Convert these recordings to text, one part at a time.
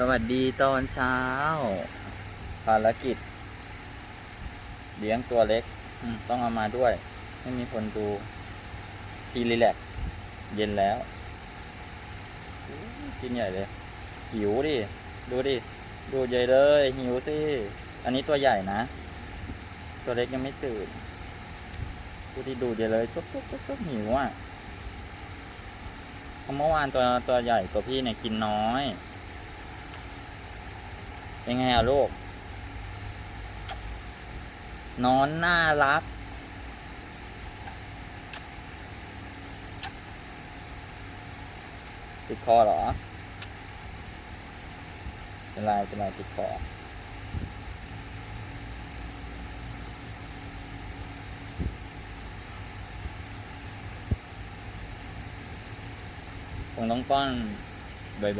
สวัสดีตอนเช้า ภารกิจ เลี้ยงตัวเล็กต้องเอามาด้วย ให้มีคนดูซีรีแลกเย็นแล้ว กินใหญ่เลย หิวดิ ดูดิ ดูใหญ่เลย หิวสิ อันนี้ตัวใหญ่นะ ตัวเล็กยังไม่ตื่นดูดิดูใหญ่เลยจุ๊บจุ๊บจุ๊บจุ๊บหิวอะเพราะเมื่อวานตัวตัวใหญ่ตัวพี่เนี่ยกินน้อย เป็นไงอะลูกนอนน่ารัก ติดคอเหรอ เป็นไรเป็นไรติดคอคงต้องป้อน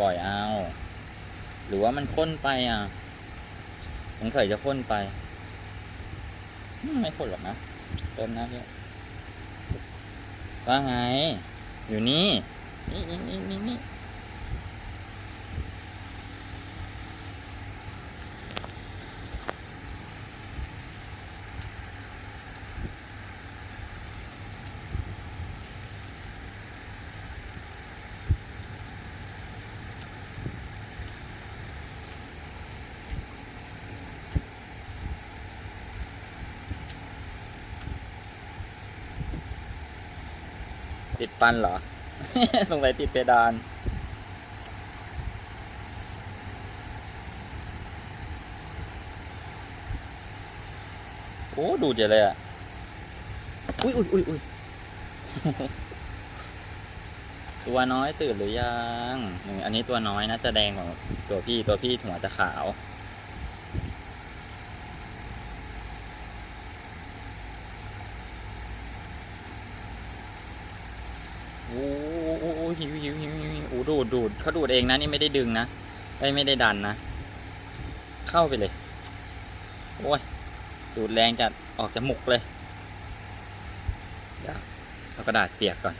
บ่อยๆ เอา หรือว่ามันข้นไปอะสงสัยจะข้นไป ไม่ข้นหรอกนะ เติมน้ำเยอะว่าไง อยู่นี่ นี่นี่นี่นี่นี่ ติดฟันเหรอ สงสัยติดเพดาน โอ้ ดูดใหญ่เลยอะ อุ้ยอุ้ยอุ้ยอุ้ยตัวน้อยตื่นหรือยังนี่อันนี้ตัวน้อยนะจะแดงกว่าตัวพี่ตัวพี่หัวจะขาว โอ้โอ้หิวหิวหิวหิวโอ้ดูดดูดเขาดูดเองนะนี่ไม่ได้ดึงนะไอ้ไม่ได้ดันนะ เข้าไปเลย โอ้ย ดูดแรงจัดออกจมูกเลยเดี๋ยวเอากระดาษเปียกก่อน